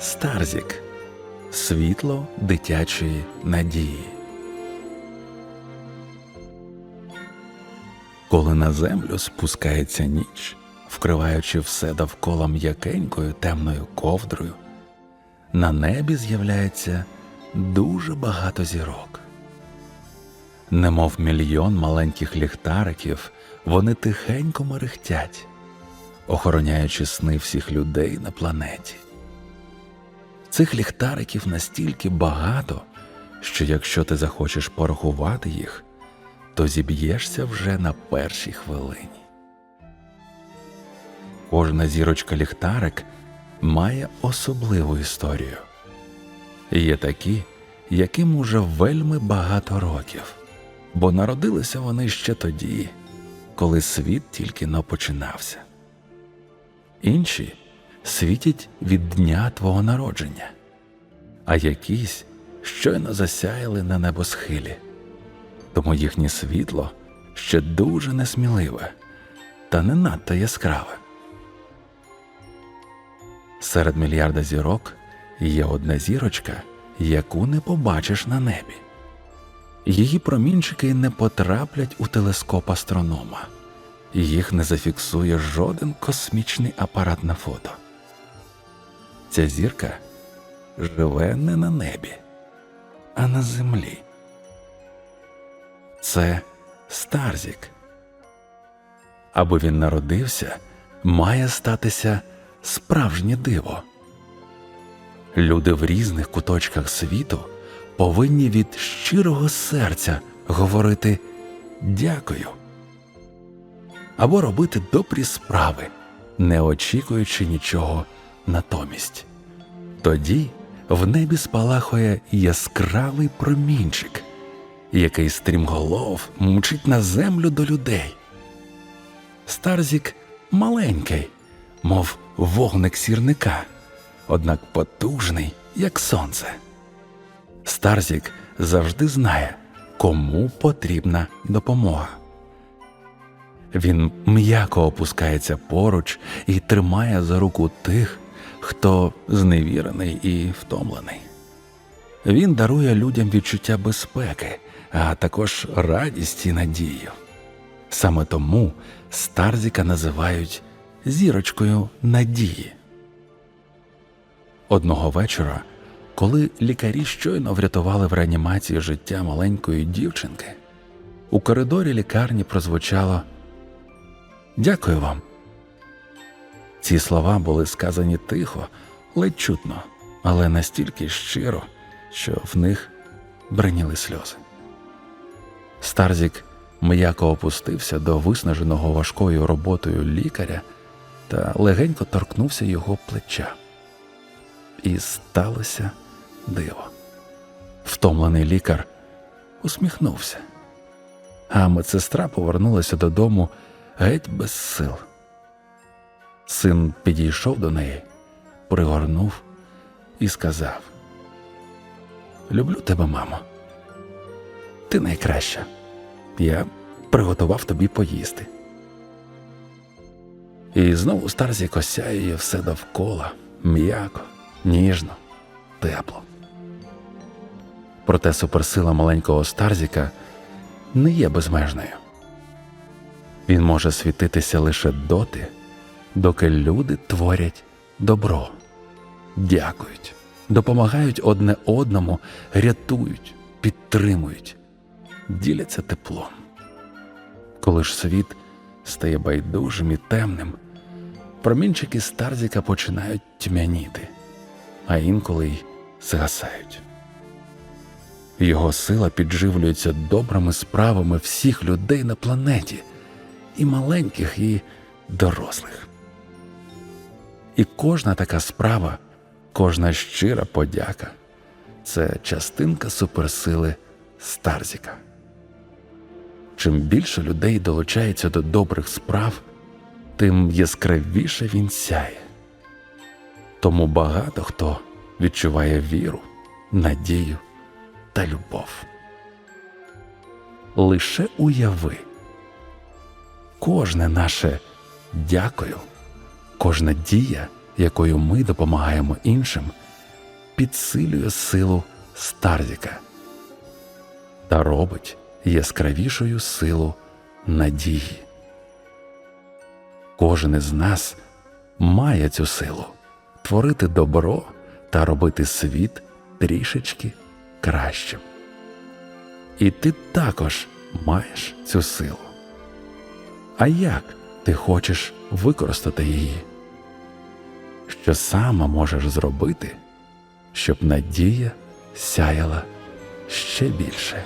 Старзік світло дитячої надії. Коли на землю спускається ніч, вкриваючи все довкола м'якенькою темною ковдрою, на небі з'являється дуже багато зірок. Немов мільйон маленьких ліхтариків, вони тихенько мерехтять, охороняючи сни всіх людей на планеті. Цих ліхтариків настільки багато, що якщо ти захочеш порахувати їх, то зіб'єшся вже на першій хвилині. Кожна зірочка ліхтарик має особливу історію. Є такі, яким уже вельми багато років, бо народилися вони ще тоді, коли світ тільки но починався. Інші світять від дня твого народження, а якісь щойно засяяли на небосхилі, тому їхнє світло ще дуже несміливе та не надто яскраве. Серед мільярда зірок є одна зірочка, яку не побачиш на небі. Її промінчики не потраплять у телескоп астронома, їх не зафіксує жоден космічний апарат на фото. Ця зірка живе не на небі, а на землі. Це Старзік. Аби він народився, має статися справжнє диво. Люди в різних куточках світу повинні від щирого серця говорити дякую або робити добрі справи, не очікуючи нічого натомість. Тоді в небі спалахує яскравий промінчик, який стрімголов мчить на землю до людей. Старзік маленький, мов вогник сірника, однак потужний, як сонце. Старзік завжди знає, кому потрібна допомога. Він м'яко опускається поруч і тримає за руку тих, хто зневірений і втомлений. Він дарує людям відчуття безпеки, а також радість і надію. Саме тому Старзіка називають зірочкою надії. Одного вечора, коли лікарі щойно врятували в реанімації життя маленької дівчинки, у коридорі лікарні прозвучало Дякую вам. Ці слова були сказані тихо, ледь чутно, але настільки щиро, що в них бриніли сльози. Старзік м'яко опустився до виснаженого важкою роботою лікаря та легенько торкнувся його плеча. І сталося диво. Втомлений лікар усміхнувся, а медсестра повернулася додому геть без сил. Син підійшов до неї, пригорнув і сказав: Люблю тебе, мамо. Ти найкраща. Я приготував тобі поїсти. І знову Старзік осяює все довкола м'яко, ніжно, тепло. Проте суперсила маленького Старзіка не є безмежною. Він може світитися лише доти, доки люди творять добро, дякують, допомагають одне одному, рятують, підтримують, діляться теплом. Коли ж світ стає байдужим і темним, промінчики Старзіка починають тьмяніти, а інколи й згасають. Його сила підживлюється добрими справами всіх людей на планеті, і маленьких, і дорослих. І кожна така справа, кожна щира подяка це частинка суперсили Старзіка. Чим більше людей долучається до добрих справ, тим яскравіше він сяє. Тому багато хто відчуває віру, надію та любов. Лише уяви, кожне наше дякую, кожна дія, якою ми допомагаємо іншим, підсилює силу Старзіка та робить яскравішою силу надії. Кожен із нас має цю силу творити добро та робити світ трішечки кращим. І ти також маєш цю силу. А як ти хочеш використати її? Що саме можеш зробити, щоб надія сяяла ще більше?